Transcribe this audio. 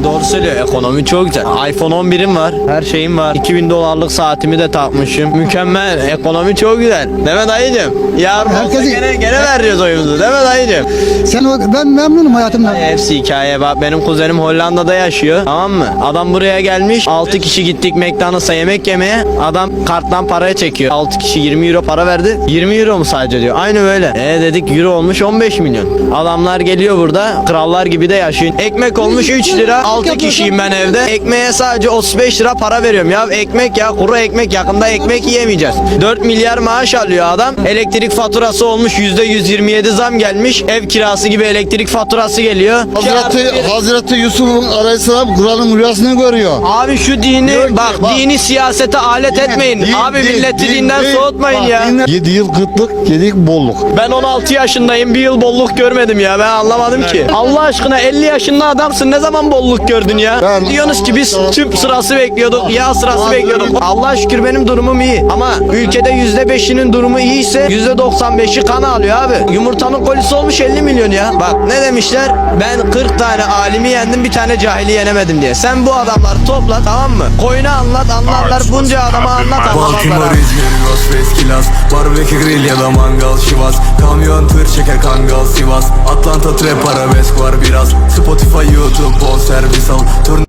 E doğru söylüyor. Ekonomi çok güzel. iPhone 11'im var. Her şeyim var. 2000 dolarlık saatimi de takmışım. Mükemmel. Ekonomi çok güzel. Değil mi dayıcım? Yarın olsa Herkesi- gene, gene vereceğiz oyumuzu. Değil mi dayıcım? Sen o- ben memnunum hayatımdan. Hepsi hikaye. Bak benim kuzenim Hollanda'da yaşıyor. Tamam mı? Adam buraya gelmiş. 6 kişi gittik McDonald's'a yemek yemeye. Adam karttan paraya çekiyor. 6 kişi 20 euro para verdi. 20 euro mu sadece diyor. Aynı böyle. E dedik euro olmuş 15 milyon. Adamlar geliyor burada. Krallar gibi de yaşıyor. Ekmek olmuş 3 lira. 6 kişiyim ben evde. Ekmeğe sadece 35 lira para veriyorum. Ya ekmek ya kuru ekmek yakında ekmek yiyemeyeceğiz. 4 milyar maaş alıyor adam. Elektrik faturası olmuş %127 zam gelmiş. Ev kirası gibi elektrik faturası geliyor. Hazreti, Hazreti Yusuf'un aleyhisselam Kur'an'ın rüyasını görüyor. Abi şu dini Diyor ki, bak, bak. dini siyasete alet etmeyin. Din- Abi din- milleti din- dinden din- soğutmayın bak, ya. dinle- 7 yıl kıtlık, 7 yıl bolluk. Ben 16 yaşındayım. Bir yıl bolluk görmedim ya. Ben anlamadım ki. Allah aşkına 50 yaşında adamsın. Ne zaman bolluk gördün ya? Ben- Diyorsunuz ki biz tüp sırası bekliyorduk. Yağ sırası bekliyorduk. Allah şükür benim durumum iyi. Ama ülkede %5'inin durumu iyiyse %95'i kan alıyor abi. Yumurtanın kolisi olmuş 50 milyon ya. Bak ne demişler? Ben 40 tane alimi yendim bir tane cahili yenemedim diye. Sen bu adamları topla tamam mı? Koyuna anlat anlarlar. Bunca adama anlat anlamazlar Los Veskilas Barbekü grill ya da mangal Şivas. Kamyon tır çeker kangal Sivas. Atlanta trap arabesk var biraz. Spotify, YouTube, bol servis al. Turn